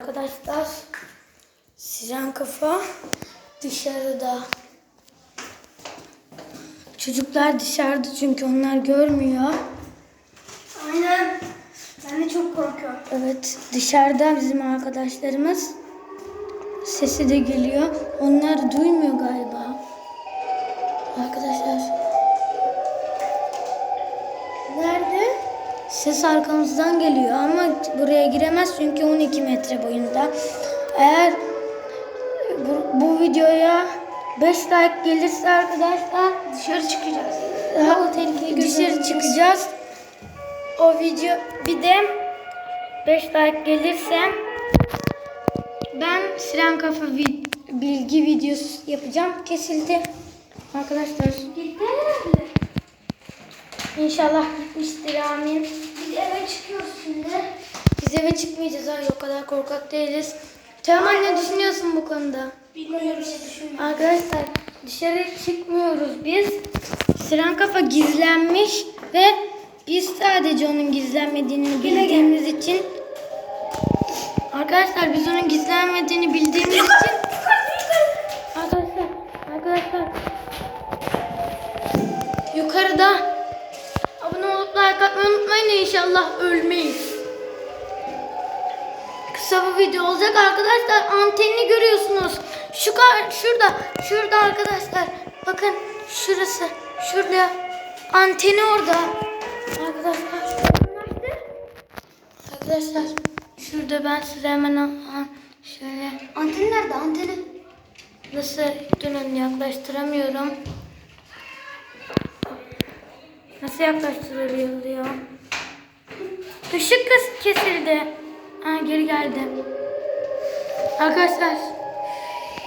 Arkadaşlar Siren kafa dışarıda. Çocuklar dışarıda çünkü onlar görmüyor. Aynen. Ben de çok korkuyorum. Evet dışarıda bizim arkadaşlarımız. Sesi de geliyor. Onlar duymuyor galiba. Arkadaşlar. Ses arkamızdan geliyor ama buraya giremez çünkü 12 metre boyunda. Eğer bu, bu videoya 5 like gelirse arkadaşlar Dışarı çıkacağız. daha tehlikeli dışarı çıkacağız. O video bir de 5 like gelirse ben Siren Kafa vi- bilgi videosu yapacağım. Kesildi. Arkadaşlar Gitti inşallah gitmiştir amin. Eve çıkıyoruz şimdi. Biz eve çıkmayacağız hayır o kadar korkak değiliz. Teoman ne düşünüyorsun bu konuda? Bilmiyorum bir şey düşünmüyorum. Arkadaşlar dışarı çıkmıyoruz biz. Siren kafa gizlenmiş ve biz sadece onun gizlenmediğini bildiğimiz için Arkadaşlar biz onun gizlenmediğini bildiğimiz için Arkadaşlar arkadaşlar yukarıda unutmayın inşallah ölmeyiz. Kısa bir video olacak arkadaşlar. Antenini görüyorsunuz. Şu kar, şurada, şurada arkadaşlar. Bakın şurası, şurada. Anteni orada. Arkadaşlar. Arkadaşlar şurada ben size hemen şöyle Anten nerede? Anteni. nasıl dönün yaklaştıramıyorum. Nasıl yaklaştırılıyor? Işık kıs kesildi. Ha geri geldi. Arkadaşlar.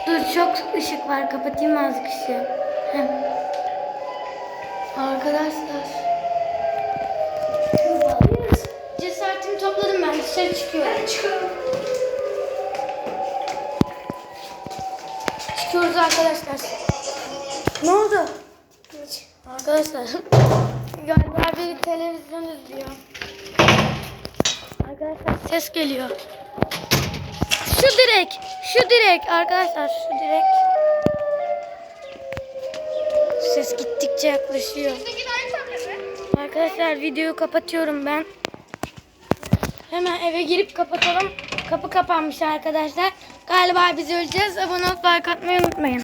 Dur çok ışık var. Kapatayım azıcık ışığı. Heh. Arkadaşlar. Cesaretimi topladım ben. Dışarı çıkıyorum. Ben çıkıyorum. Çıkıyoruz arkadaşlar. Ne oldu? Arkadaşlar. Galiba bir televizyon izliyor. Arkadaşlar ses geliyor. Şu direk. Şu direk arkadaşlar. Şu direk. Ses gittikçe yaklaşıyor. Arkadaşlar videoyu kapatıyorum ben. Hemen eve girip kapatalım. Kapı kapanmış arkadaşlar. Galiba biz öleceğiz. Abone olup like atmayı unutmayın.